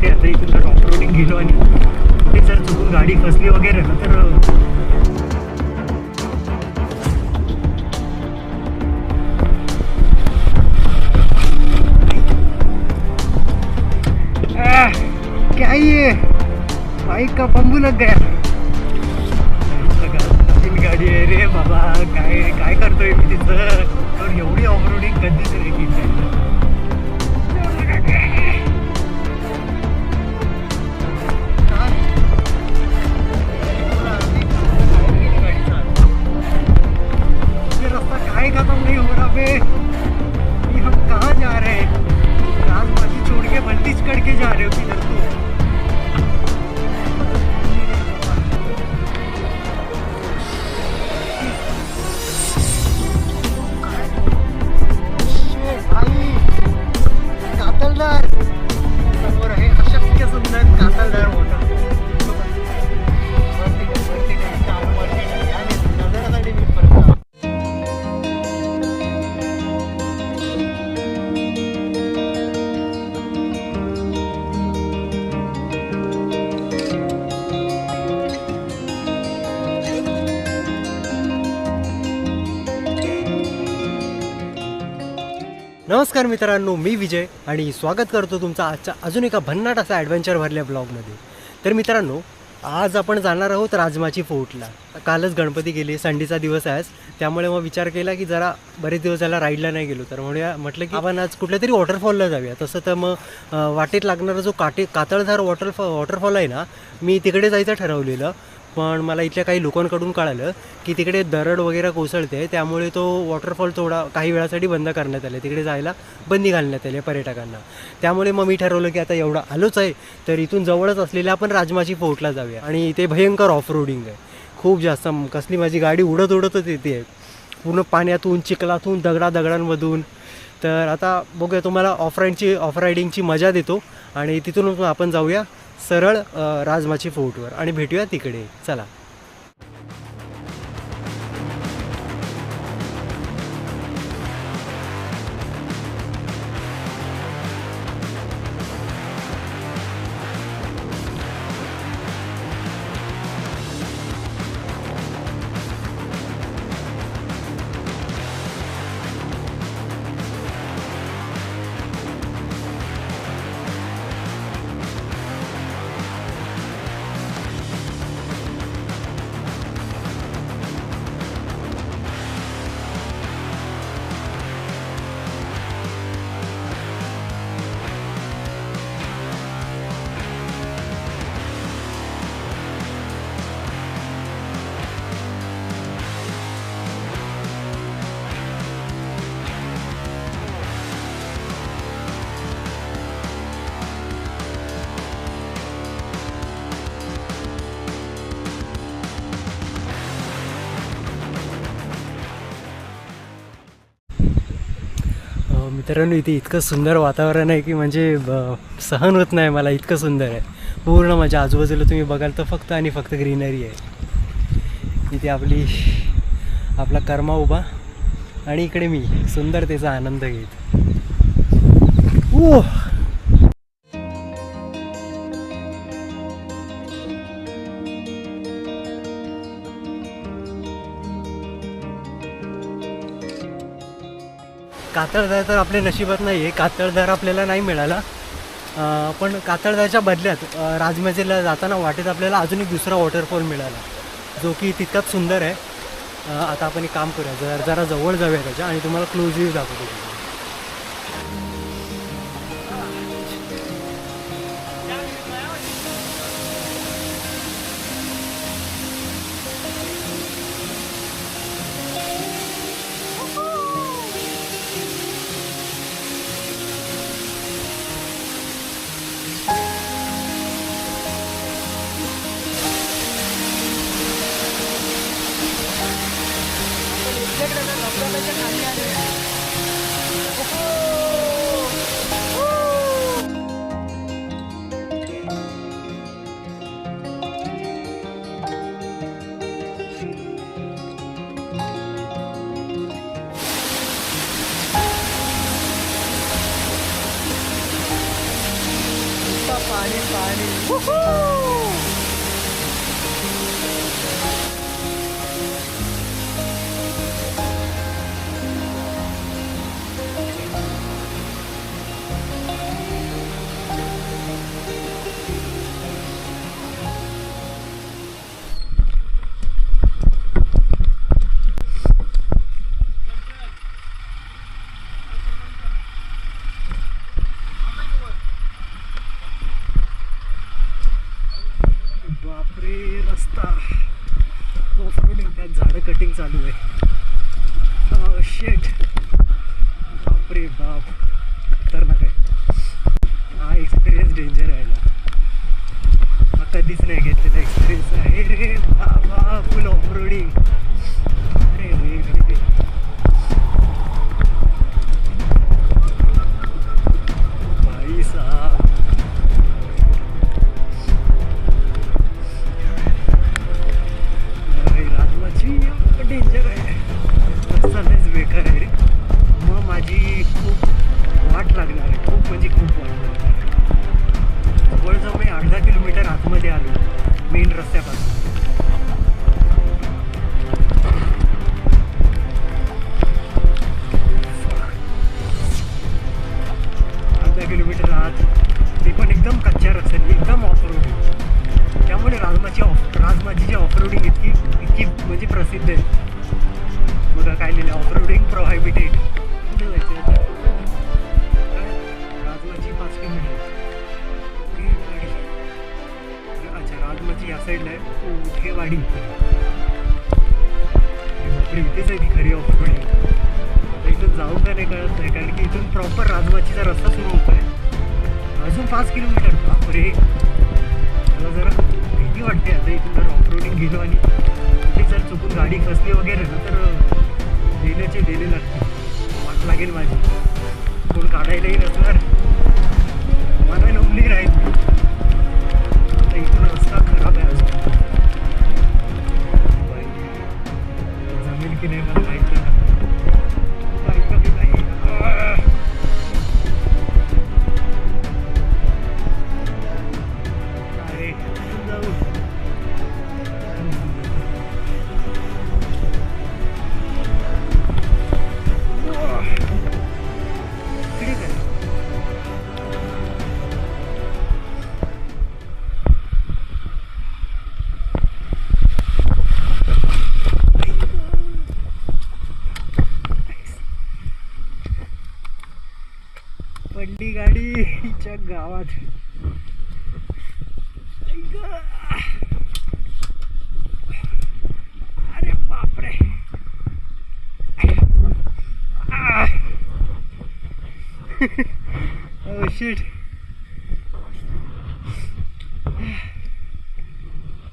बघते आता इथून जर ऑफ रोडिंग गेलो आणि कुठे जर चुकून गाडी फसली वगैरे ना तर क्या ये? बाईक का बंबू लग गया। गाडी आहे रे बाबा काय काय करतोय मी तिथं? एवढी ऑफ रोडिंग कधीच रे नमस्कार मित्रांनो मी विजय आणि स्वागत करतो तुमचा आजच्या अजून एका भन्नाट असा ॲडव्हेंचर भरल्या ब्लॉगमध्ये तर मित्रांनो आज आपण जाणार आहोत राजमाची फोर्टला. कालच गणपती गेली संडेचा दिवस आहेस आज. त्यामुळे मग विचार केला की जरा बरेच दिवस झाला राईडला नाही गेलो. तर म्हणूया म्हटलं की आपण आज कुठल्या तरी वॉटरफॉलला जाऊया. तसं तर मग वाटेत लागणारा जो काटे कातळधार वॉटरफॉ वॉटरफॉल आहे ना मी तिकडे जायचं ठरवलेलं. पण मला इथल्या काही लोकांकडून कळालं की तिकडे दरड वगैरे कोसळते त्यामुळे तो वॉटरफॉल थोडा काही वेळासाठी बंद करण्यात आले. तिकडे जायला बंदी घालण्यात आली पर्यटकांना. त्यामुळे मग मी ठरवलं की आता एवढं आलोच आहे तर इथून जवळच असलेल्या आपण राजमाची फोर्टला जाऊया. आणि इथे भयंकर ऑफ रोडिंग आहे. खूप जास्त कसली माझी गाडी उडत उडतच येते. आहे पूर्ण पाण्यातून चिखलातून दगडा दगडांमधून तर आता बघूया तुम्हाला ऑफ राईडची ऑफ रायडिंगची मजा देतो. आणि तिथून आपण जाऊया. सरळ राजमाची फोर्टवर आणि भेटूया तिकडे. चला. मित्रांनो इथे इतकं सुंदर वातावरण आहे की म्हणजे ब- सहन होत नाही मला इतकं सुंदर आहे. पूर्ण माझ्या आजूबाजूला तुम्ही बघाल तर फक्त आणि फक्त ग्रीनरी आहे. इथे आपली आपला कर्मा उभा आणि इकडे मी सुंदरतेचा आनंद घेत. ओ कातळदार तर आपल्या नशिबात नाही आहे कातळदार आपल्याला नाही मिळाला. पण कातळदारच्या बदल्यात राजमजेला जाताना वाटेत आपल्याला अजून एक दुसरा वॉटरफॉल मिळाला. जो की तितकाच सुंदर आहे. आता आपण एक काम करूया जर जरा जवळ जाऊया त्याच्या आणि तुम्हाला क्लोज व्ह्यू दाखवतो. पाणी पाणी बापरे रस्ता. हो, ऑफरोडिंग त्यात झाडं कटिंग चालू आहे. Oh, शेट बापरे बाप. अच्छा या साईडला आहे उठेवाडी अरे इथेच आहे ती खरी ऑफरोडिंग आता इथून जाऊ का नाही कळत नाही कारण की इथून प्रॉपर राजवाचीचा रस्ता सुरू होतोय. अजून पाच किलोमीटर बापरे. मला जरा भीती वाटते आता इथून जर ऑफरोडिंग गेलो आणि कुठे जर चुकून गाडी खसली वगैरे ना तर देण्याचे देणे लागते वाट लागेल माझी. कोण काढायलाही नसणार. मला लोंबली राहील. मी इथून रस्ता खराब आहे अजून oh shit.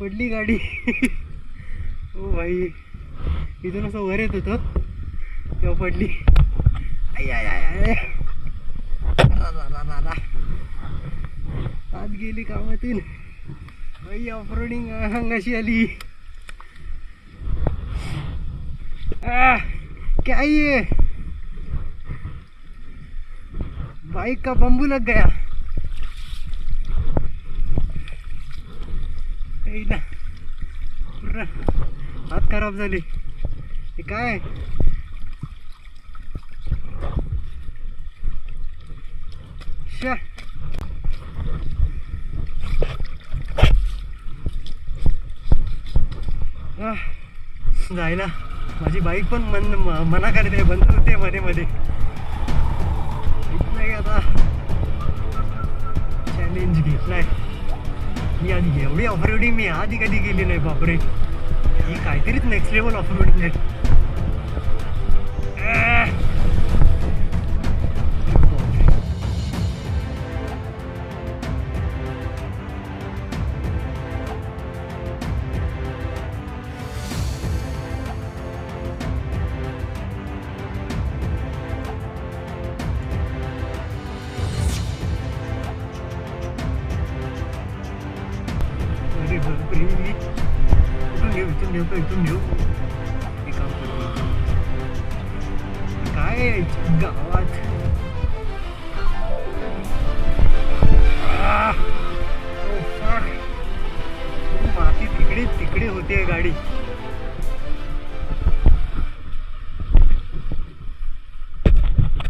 पडली गाडी. ओ भाई इथून असं वर येत होतं. तेव्हा पडली. आई आय आय आय आत गेली कामातून. भाई ऑफरोडिंग अंगाशी आली. आह, क्या ये? बाइक का बम्बू लग गया? ना हात खराब झाली. हे काय? शा. जायला. माझी बाईक पण मन मना करते बंद होते मध्ये मध्ये. चॅलेंज घेतलाय मी आधी एवढी ऑफरोडिंग मी आधी कधी केली नाही बापरे. ही काहीतरीच नेक्स्ट लेवल ऑफरोडिंग आहे यायच्या माती ah! oh, oh, तिकडे तिकडे होते गाडी.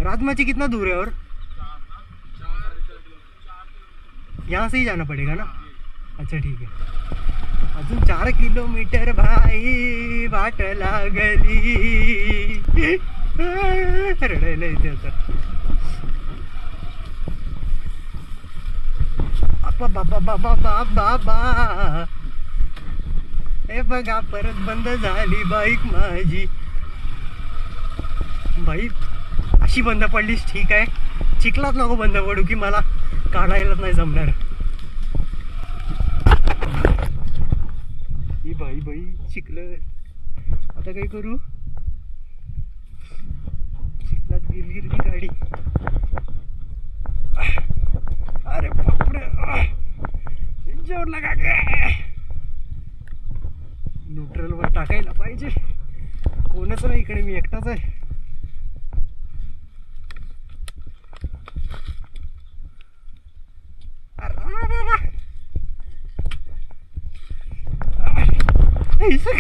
राजमाची कितना दूर है और? यहाँ से ही जाना पड़ेगा ना? अच्छा ठीक है. अजून चार किलोमीटर भाई वाट लागली. रडायला येते आता बाबा बाबा बाबा बाबा बा हे बघा परत बंद झाली बाईक माझी. बाईक अशी बंद पडलीस ठीक आहे. चिखलात नको बंद पडू की मला काढायलाच नाही जमणार. ही बाई बाई शिकलं आता काय करू? चिखलात गेली रे गाडी अरे बापरे. जोर लगा न्यूट्रलवर टाकायला पाहिजे. कोणच नाही इकडे मी एकटाच आहे.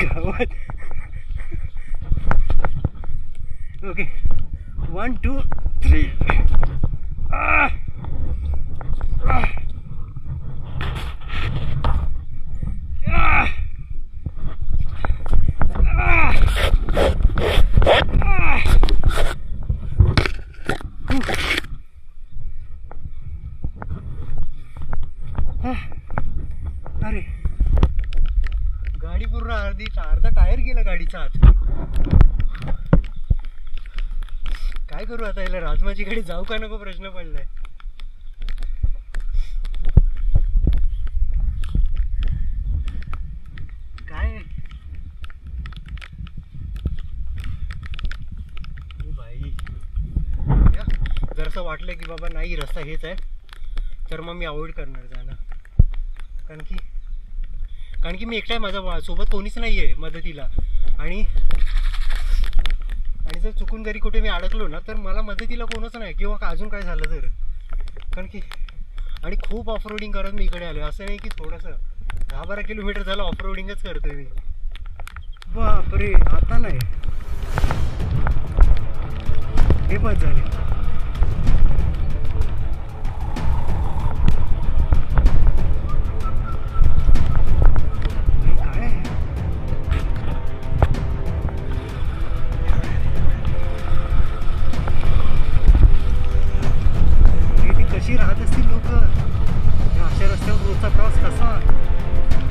गावात. वन टू थ्री अरे. गाडी पूर्ण अर्धी अर्धा टायर गेला गाडीचा आत काय करू आता याला? राजमाची गाडी जाऊ का नको? प्रश्न पडलाय. काय? भाई या, जरासं वाटलं की बाबा नाही रस्ता हेच आहे. तर मग मी अवॉइड करणार जाणं. कारण की कारण की मी एकटा आहे माझा सोबत कोणीच नाही आहे मदतीला. आणि जर चुकून जरी कुठे मी अडकलो ना तर मला मदतीला कोणच नाही किंवा अजून काय झालं तर? कारण की आणि खूप ऑफ रोडिंग करत मी इकडे आलो असं नाही की थोडंसं दहा बारा किलोमीटर झालं ऑफ रोडिंगच करतोय मी. बापरे आता नाही. हे बस झाले. próxima, só?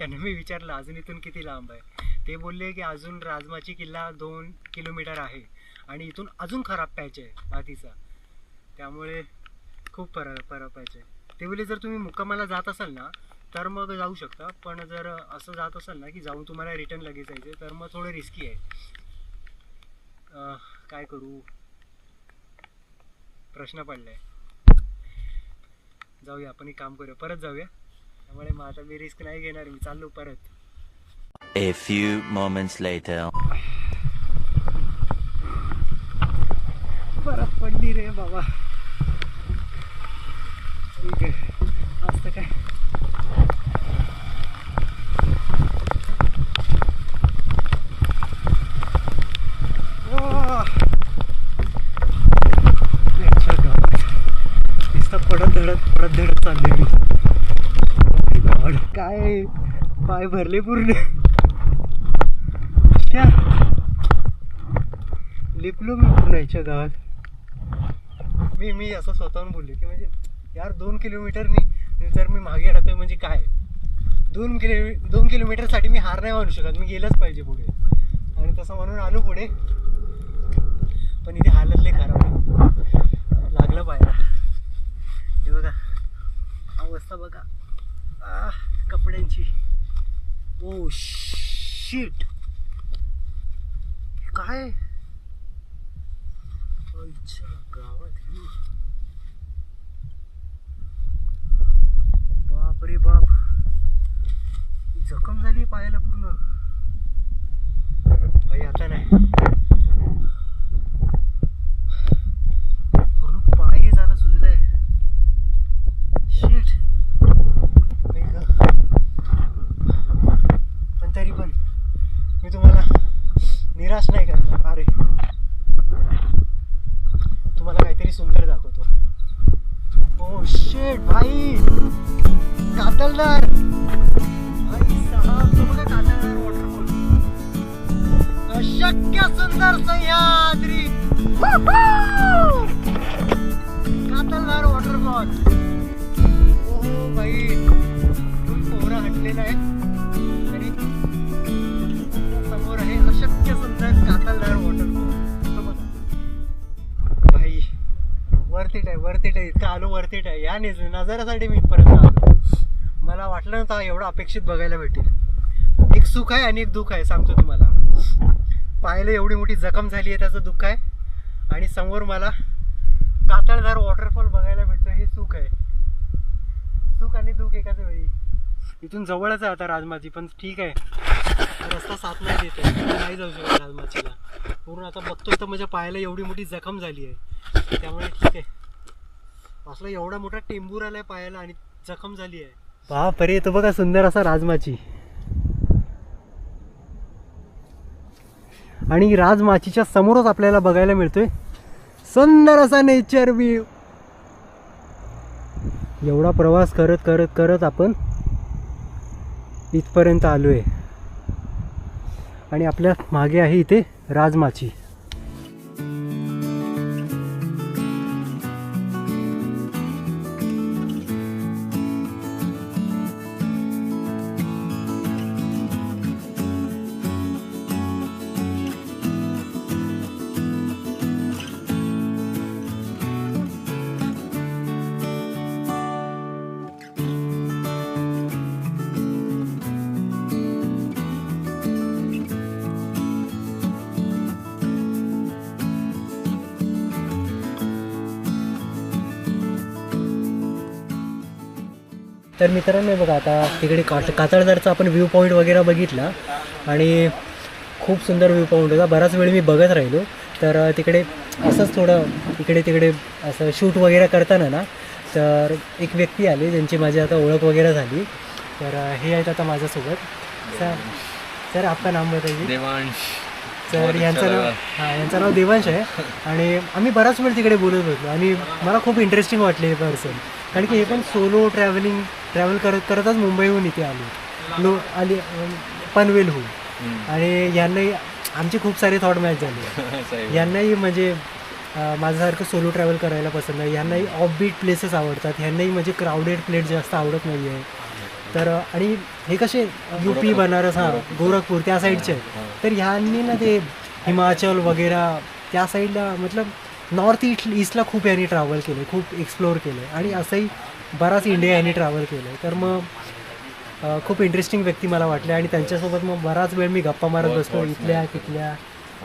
त्यांना मी विचारलं अजून इथून किती लांब आहे? ते बोलले की अजून राजमाची किल्ला दोन किलोमीटर आहे आणि इथून अजून खराब पॅच आहे मातीचा त्यामुळे खूप फरक फरक पॅच आहे ते बोलले जर तुम्ही मुक्कामाला जात असाल ना तर मग जाऊ शकता. पण जर असं जात असाल ना की जाऊन तुम्हाला रिटर्न लगेच यायचे तर मग थोडं रिस्की आहे. काय करू? प्रश्न पडलाय. जाऊया आपण एक काम करूया. परत जाऊया. त्यामुळे मग आता मी रिस्क नाही घेणार मी चाललो परत A few moments later. परत पडली रे बाबा ठीक आहे असतं काय वाह! अच्छा गावात. नुसतं पडत धडत पडत धडत चालले मी Oh my God. काय? पाय भरले पूर्ण. लिपलो मी पूर्ण याच्या गावात. मी मी असं स्वतःहून बोललो की म्हणजे यार दोन किलोमीटरनी जर मी मागे राहतोय म्हणजे काय? दोन किलो दोन किलोमीटरसाठी मी हार नाही मानू शकत. मी गेलंच पाहिजे पुढे. आणि तसं म्हणून आलो पुढे. पण इथे हालत लय खराब लागलं पाहिजे हे बघा. अवस्था बघा. कपड्यांची. Oh, ओ शीट काय? गावात ही. बाप रे बाप. जखम झाली पायाला पूर्ण. भाई आता नाही पूर्ण पाय हे झाला सुजलाय शीट पण तरी पण मी तुम्हाला निराश नाही करणार अरे तुम्हाला काहीतरी सुंदर दाखवतो ओ शेट भाई कातलदार अशक्य सुंदर सह्याद्री. कातलदार वॉटरफॉल ओ बाई फुल कोहरा हटलेला आहे आणि समोर आहे अशक्य सुंदर कातलदार वॉटरफॉल तो बघा. भाई वर्थ इट आहे वर्थ इट आहे. इतकं आलो वर्थ इट आहे. या निज मी मला एवढा अपेक्षित बघायला भेटेल. एक सुख आहे आणि एक दुःख आहे सांगतो तुम्हाला. पाहायला एवढी मोठी जखम झाली आहे त्याचं दुःख आहे. आणि समोर मला कातळदार वॉटरफॉल बघायला भेटतो हे सुख आहे. सुख आणि दुःख एकाच वेळी. इथून जवळच आहे आता राजमाची पण ठीक आहे. रस्ता साथ नाही देत आहे. नाही जाऊ शकत राजमाचीला पूर्ण आता बघतोय तर माझ्या पायाला एवढी मोठी जखम झाली आहे. त्यामुळे ठीक आहे. असला एवढा मोठा टेंबूर आला आहे पायाला आणि जखम झाली आहे. बापरे तो बघा सुंदर असा राजमाची. आणि राजमाचीच्या समोरच आपल्याला बघायला मिळतोय. सुंदर असा नेचर व्ह्यू एवढा प्रवास करत करत करत आपण इथपर्यंत आलोय. आणि आपल्या मागे आहे इथे राजमाची. तर मित्रांनो बघा आता तिकडे कात कातळदारचा आपण व्ह्यू पॉईंट वगैरे बघितला आणि खूप सुंदर व्ह्यू पॉईंट होता. बराच वेळ मी बघत राहिलो. तर तिकडे असंच थोडं इकडे तिकडे असं शूट वगैरे करताना ना तर एक व्यक्ती आली ज्यांची माझी आता ओळख वगैरे झाली. तर हे आहेत आता माझ्यासोबत. सर सर आपका नाम बताइए. देवांश. तर यांचं नाव. हां यांचं नाव देवांश आहे. आणि आम्ही बराच वेळ तिकडे बोलत होतो. आणि मला खूप इंटरेस्टिंग वाटले हे पर्सन कारण की हे पण सोलो ट्रॅव्हलिंग ट्रॅव्हल करत करतच मुंबईहून इथे आले. लो आली अं, पनवेलहून. आणि यांनाही आमचे खूप सारे थॉट मॅच झाले. यांनाही म्हणजे माझ्यासारखं सोलो ट्रॅव्हल करायला पसंत आहे यांनाही ऑफ बीट प्लेसेस आवडतात. यांनाही म्हणजे क्राऊडेड प्लेस जास्त आवडत नाही आहे तर आणि हे कसे यू पी बनारस हां गोरखपूर. त्या साईडचे. तर ह्यांनी ना ते हिमाचल वगैरे त्या साईडला मतलब नॉर्थ ईस्ट ईस्टला खूप यांनी ट्रॅव्हल केलं खूप एक्सप्लोअर केलं. आणि असंही बराच इंडिया यांनी ट्रॅव्हल केलं. तर मग खूप इंटरेस्टिंग व्यक्ती मला वाटले आणि त्यांच्यासोबत मग बराच वेळ मी गप्पा मारत बहुत इथल्या तिथल्या.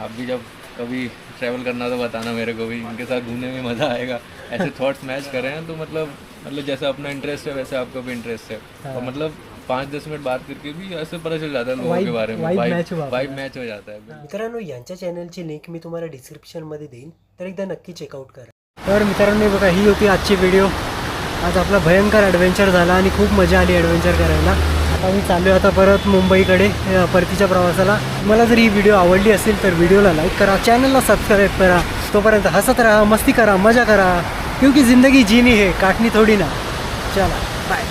आप भी जब कभी ट्रैवल करना तो बताना मेरे को भी इनके साथ घूमने में मज़ा आएगा. ऐसे थॉट्स मैच कर तो मतलब मतलब जैसे अपना इंटरेस्ट है वैसे आपका भी इंटरेस्ट है। और मतलब पाँच दस मिनट बात करके भी ऐसे पता चल जाता है के बारे में। अपना. मैच हो जाता है। मित्रांनो यांच्या चॅनलची लिंक मी तुम्हाला डिस्क्रिप्शनमध्ये देईन. तर एकदा नक्की चेकआउट करा. तर मित्रांनो बघा ही होती आजची व्हिडिओ आज आपला भयंकर ॲडव्हेंचर झाला आणि खूप मजा आली ॲडव्हेंचर करायला. आता मी चाललो आता परत मुंबईकडे परतीच्या प्रवासाला. मला जर ही व्हिडिओ आवडली असेल तर व्हिडिओला लाईक करा. चॅनलला सबस्क्राईब करा. तोपर्यंत हसत राहा मस्ती करा मजा करा. क्योंकि जिंदगी जीनी है काटनी थोडी ना। चला बाय